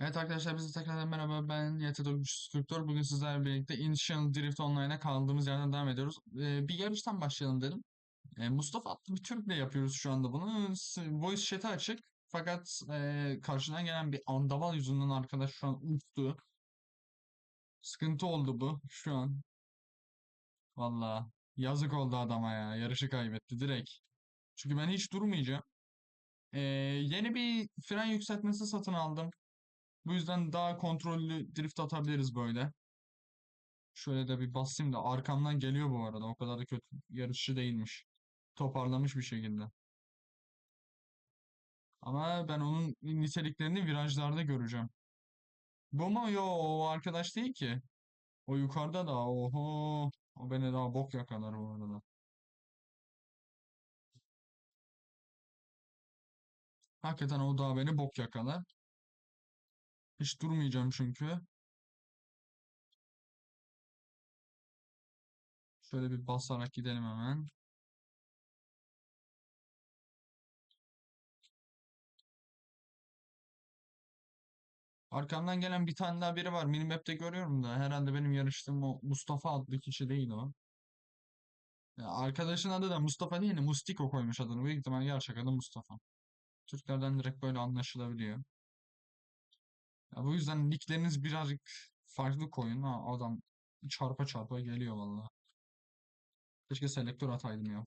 Evet arkadaşlar bize tekrardan merhaba ben YT944 bugün sizlerle birlikte Initial Drift Online'a kaldığımız yerden devam ediyoruz. Ee, bir yarıştan başlayalım dedim. Ee, Mustafa adlı bir Türk'le yapıyoruz şu anda bunu. Voice chat'i açık fakat e, karşıdan gelen bir andaval yüzünden arkadaş şu an uçtu. Sıkıntı oldu bu şu an. Valla yazık oldu adama ya yarışı kaybetti direkt. Çünkü ben hiç durmayacağım. Ee, yeni bir fren yükseltmesi satın aldım. Bu yüzden daha kontrollü drift atabiliriz böyle. Şöyle de bir basayım da arkamdan geliyor bu arada. O kadar da kötü yarışçı değilmiş. Toparlamış bir şekilde. Ama ben onun niteliklerini virajlarda göreceğim. Bu mu? Yo o arkadaş değil ki. O yukarıda da. Oho. O beni daha bok yakalar bu arada. Hakikaten o daha beni bok yakalar. Hiç durmayacağım çünkü. Şöyle bir basarak gidelim hemen. Arkamdan gelen bir tane daha biri var. Minimap'te görüyorum da. Herhalde benim yarıştığım o Mustafa adlı kişi değil o. Ya arkadaşın adı da Mustafa değil de Mustiko koymuş adını. Büyük ihtimal gerçek adı Mustafa. Türklerden direkt böyle anlaşılabiliyor. Ya bu yüzden nickleriniz birazcık farklı koyun. Ha, adam çarpa çarpa geliyor valla. Keşke selektör ataydım ya.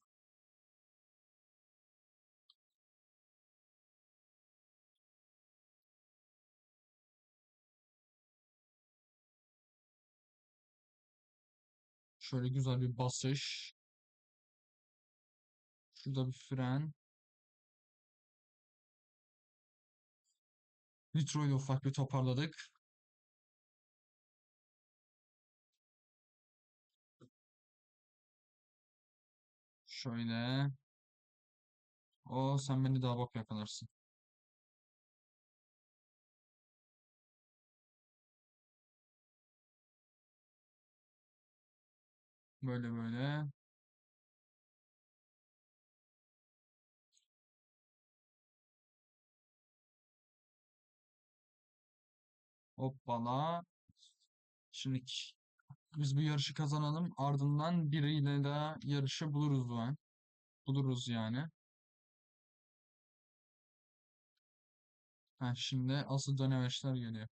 Şöyle güzel bir basış. Şurada bir fren. Nitro'yu ufak bir toparladık. Şöyle. O sen beni daha bak yakalarsın. Böyle böyle. Hoppala. Şimdi biz bu yarışı kazanalım. Ardından biriyle daha yarışı buluruz ben. Buluruz yani. Ha, şimdi asıl dönemeçler geliyor.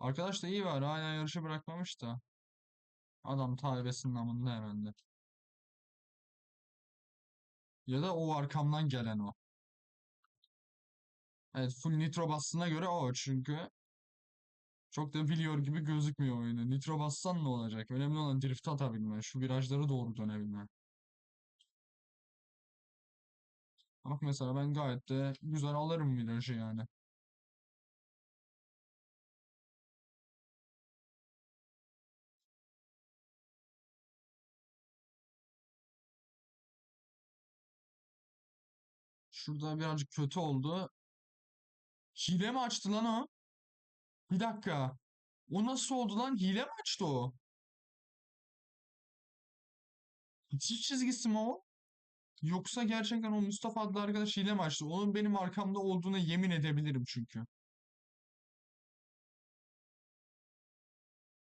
Arkadaş da iyi var. Hala yarışı bırakmamış da. Adam talebesinin namında herhalde. Ya da o arkamdan gelen o. Evet full nitro bastığına göre o çünkü çok da biliyor gibi gözükmüyor oyunu. Nitro bassan ne olacak? Önemli olan drift atabilme. Şu virajları doğru dönebilme. Bak mesela ben gayet de güzel alırım virajı yani. Şurada birazcık kötü oldu. Hile mi açtı lan o? Bir dakika. O nasıl oldu lan? Hile mi açtı o? Hiç çizgisi mi o? Yoksa gerçekten o Mustafa adlı arkadaş hile mi açtı? Onun benim arkamda olduğuna yemin edebilirim çünkü.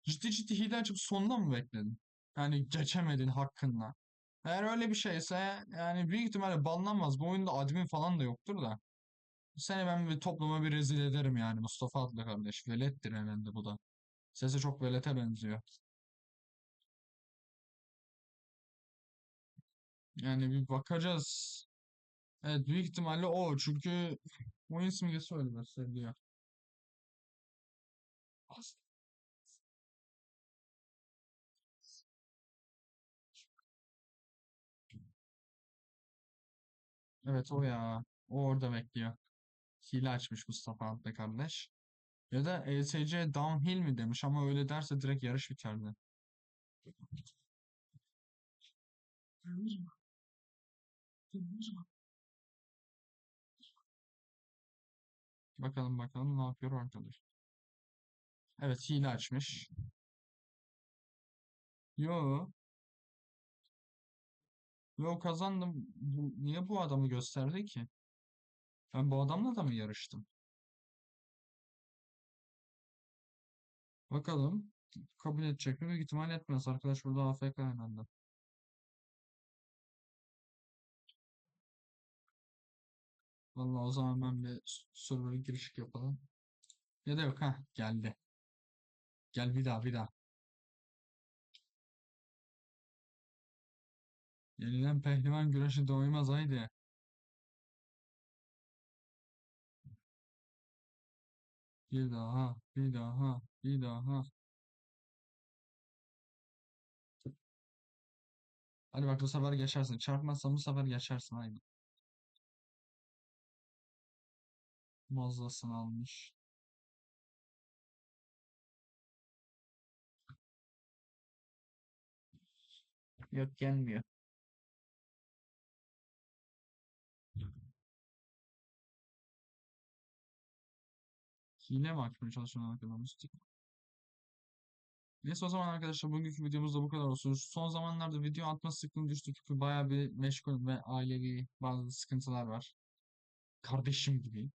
Ciddi ciddi hile açıp sonunda mı bekledin? Yani geçemedin hakkında. Eğer öyle bir şeyse yani büyük ihtimalle banlanmaz. Bu oyunda admin falan da yoktur da. Seni ben bir topluma bir rezil ederim yani Mustafa adlı kardeş. Velettir herhalde bu da. Sesi çok velete benziyor. Yani bir bakacağız. Evet büyük ihtimalle o. Çünkü oyun simgesi öyle gösteriliyor. Evet o ya. O orada bekliyor. Hile açmış Mustafa adlı kardeş. Ya da ESC downhill mi demiş ama öyle derse direkt yarış biterdi. Bakalım bakalım ne yapıyor arkadaş. Evet hile açmış. Yo. Yo kazandım. Bu, niye bu adamı gösterdi ki? Ben bu adamla da mı yarıştım? Bakalım kabul edecek mi? Büyük ihtimal etmez. Arkadaş burada AFK herhalde. Vallahi o zaman ben bir server'a giriş yapalım. Ya da yok ha geldi. Gel bir daha bir daha. Yenilen pehlivan güreşi doymaz haydi. Bir daha, bir daha, bir daha. Hadi bak bu sefer geçersin. Çarpmazsan bu sefer geçersin haydi. Mazlasını almış. Yok gelmiyor. Hile mi açmaya çalışıyorsun arkadaşlar? Neyse o zaman arkadaşlar bugünkü videomuz da bu kadar olsun. Son zamanlarda video atma sıklığım düştü çünkü bayağı bir meşgul ve ailevi bazı sıkıntılar var. Kardeşim gibi.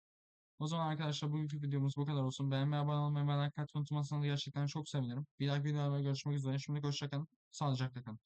O zaman arkadaşlar bugünkü videomuz bu kadar olsun. Beğenmeyi, abone olmayı ve like atmayı unutmazsanız gerçekten çok sevinirim. Bir dahaki videolarda görüşmek üzere. Şimdi hoşça kalın. Sağlıcakla kalın.